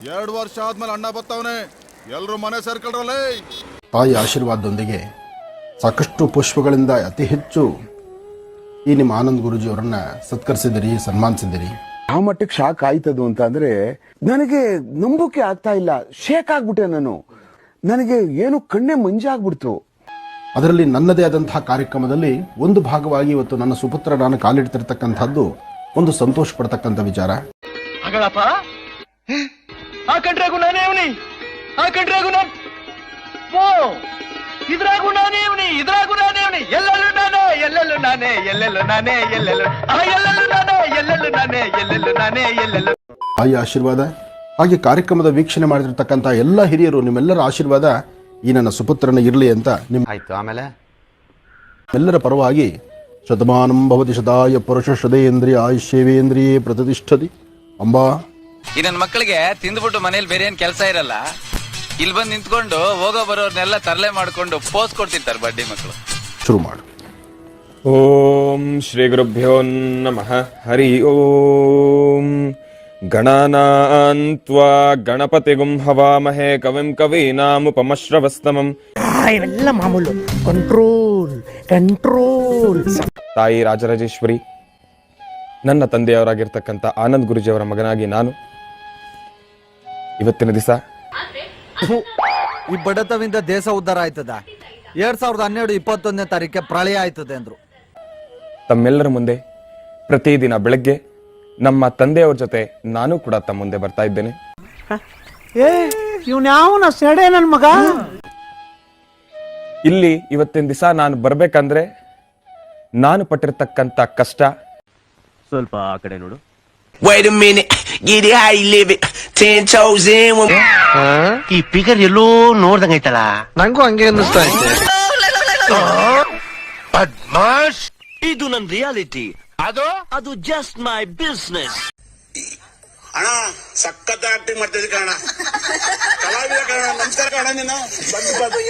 ಎರಡು ವರ್ಷ ಆದ್ಮೇಲೆ ಅಣ್ಣ ಬರ್ತಾವನೆ ಎಲ್ಲರೂ ಮನೆ ಸೇರ್ಕೊಳ್ರಲ್ಲೇ. ತಾಯಿ ಆಶೀರ್ವಾದದೊಂದಿಗೆ ಸಾಕಷ್ಟು ಪುಷ್ಪಗಳಿಂದ ಅತಿ ಹೆಚ್ಚು ಈ ನಿಮ್ಮ ಆನಂದ್ ಗುರುಜಿಯವರನ್ನ ಸತ್ಕರಿಸಿದಿರಿ ಸನ್ಮಾನಿಸಿದಿರಿ. ಯಾವ ಮಟ್ಟಕ್ಕೆ ಶಾಕ್ ಆಯ್ತದು ಅಂತ ಅಂದ್ರೆ ನನಗೆ ನಂಬಿಕೆ ಆಗ್ತಾ ಇಲ್ಲ. ಶೇಕ್ ಆಗ್ಬಿಟ್ಟೆ ನಾನು. ನನಗೆ ಏನು ಕಣ್ಣೆ ಮಂಜಾಗ್ಬಿಡ್ತು ಅದರಲ್ಲಿ ನನ್ನದೇ ಆದಂತಹ ಕಾರ್ಯಕ್ರಮದಲ್ಲಿ ಒಂದು ಭಾಗವಾಗಿ ಇವತ್ತು ನನ್ನ ಸುಪುತ್ರ ನಾನು ಕಾಲಿಡ್ತಿರ್ತಕ್ಕಂಥದ್ದು ಒಂದು ಸಂತೋಷ ಪಡ್ತಕ್ಕಂಥ ವಿಚಾರ ಕಂಡ್ರಾಗು ನಾನೇ ಅವನಿ ಆ ಕಂಡ್ರಾಗು ನಾನ್ ಓ ಇದ್ರಾಗು ನಾನೇ ಅವನಿ ಇದ್ರಾಗು ನಾನೇ ಅವನಿ ಎಲ್ಲೆಲ್ಲೂ ನಾನೇ ಎಲ್ಲೆಲ್ಲೂ ನಾನೇ ಎಲ್ಲೆಲ್ಲೂ ನಾನೇ ಎಲ್ಲೆಲ್ಲೂ ಆ ಎಲ್ಲೆಲ್ಲೂ ನಾನೇ ಎಲ್ಲೆಲ್ಲೂ ನಾನೇ ಎಲ್ಲೆಲ್ಲೂ ನಾನೇ ಎಲ್ಲೆಲ್ಲೂ ತಾಯಿ ಆಶೀರ್ವಾದ. ಹಾಗೆ ಕಾರ್ಯಕ್ರಮದ ವೀಕ್ಷಣೆ ಮಾಡಿರ್ತಕ್ಕಂಥ ಎಲ್ಲ ಹಿರಿಯರು ನಿಮ್ಮೆಲ್ಲರ ಆಶೀರ್ವಾದ ಈ ನನ್ನ ಸುಪುತ್ರನ ಇರಲಿ ಅಂತ ನಿಮ್ಮ ಆಯ್ತು ಆಮೇಲೆ? ಎಲ್ಲರ ಪರವಾಗಿ ಶತಮಾನಂ ಭವತಿ ಶತಾಯ ಪುರುಷ ಶ್ರದೇಂದ್ರಿಯ ಆಯುಷ್ಯವೇಂದ್ರಿಯೇ ಪ್ರತಿಷ್ಠದಿ ಅಂಬಾ. ಈ ನನ್ನ ಮಕ್ಕಳಿಗೆ ತಿಂದ್ಬಿಟ್ಟು ಮನೇಲಿ ಬೇರೆ ಏನ್ ಕೆಲಸ ಇರಲ್ಲ. ಇಲ್ಲಿ ಬಂದು ನಿಂತ್ಕೊಂಡು ಹೋಗೋ ಬರೋರ್ನೆಲ್ಲ ತರಲೆ ಮಾಡ್ಕೊಂಡು ಪೋಸ್ ಕೊಡ್ತಿರ್ತಾರೆ ಬಡ್ಡಿ ಮಕ್ಕಳು ಶುರು ಮಾಡು. ಓಂ ಶ್ರೀ ಗುರುಭ್ಯೋ ನಮಃ. ಹರಿ ಓಂ. ಗಣನಾಂತ್ವಾ ಗಣಪತಿ ಗುಂ ಹವಾಮಹೇ ಕವಿಂ ಕವೀನಾಮುಪಮಶ್ರವಸ್ತಮಂ. ಇವೆಲ್ಲ ಮಾಮೂಲು. ಕಂಟ್ರೋಲ್ ಕಂಟ್ರೋಲ್ ತಾಯಿ ರಾಜರಾಜೇಶ್ವರಿ ನನ್ನ ತಂದೆಯವರಾಗಿರ್ತಕ್ಕಂಥ ಆನಂದ್ ಗುರುಜಿಯವರ ಮಗನಾಗಿ ನಾನು ಇವತ್ತಿನ ದಿವಸ? ಈ ಬಡತವಿಂದ ದೇಶ ಉದ್ಧಾರ ಆಯ್ತದ? ಎರಡ್ ಸಾವಿರದ ಹನ್ನೆರಡು ಇಪ್ಪತ್ತೊಂದನೇ ತಾರೀಕೆ ಪ್ರಳಯ ಆಯ್ತದೆ ಅಂದ್ರು. ತಮ್ಮೆಲ್ಲರ ಮುಂದೆ ಪ್ರತಿದಿನ ಬೆಳಗ್ಗೆ ನಮ್ಮ ತಂದೆಯವರ ಜೊತೆ ನಾನು ಕೂಡ ತಮ್ಮ ಮುಂದೆ ಬರ್ತಾ ಇದ್ದೇನೆ. ಏ ಇವ್ನ ಯಾವನ ಸೆಡೆ ನನ್ ಮಗ? ಇಲ್ಲಿ ಇವತ್ತಿನ ದಿವಸ ನಾನು ಬರ್ಬೇಕಂದ್ರೆ ನಾನು ಪಟ್ಟಿರ್ತಕ್ಕಂಥ ಕಷ್ಟ. ಸ್ವಲ್ಪ ಆ Wait a minute, get it how you live it. Ten toes in. ಈ ಫಿಗರ್ ಎಲ್ಲೋ ನೋಡ್ದಂಗೈತಲ್ಲ ನಂಗೂ ಹಂಗೆ ಅನ್ನಿಸ್ತಾ ಐತೆ ಬದ್ಮಾಶ್ ಇದು ನನ್ ರಿಯಾಲಿಟಿ ಅದು? ಅದು ಜಸ್ಟ್ ಮೈ ಬಿಸ್ನೆಸ್ ಅಣ್ಣ ಸಖತ್ ಆಕ್ಟಿಂಗ್ ಮಾಡ್ತಿದ್ದೆ ಕಣ ಕಲಾವಿದ ಕಣ ನಮಸ್ಕಾರ ಕಣ ನೀನು. ಬಂದು ಬಂದು.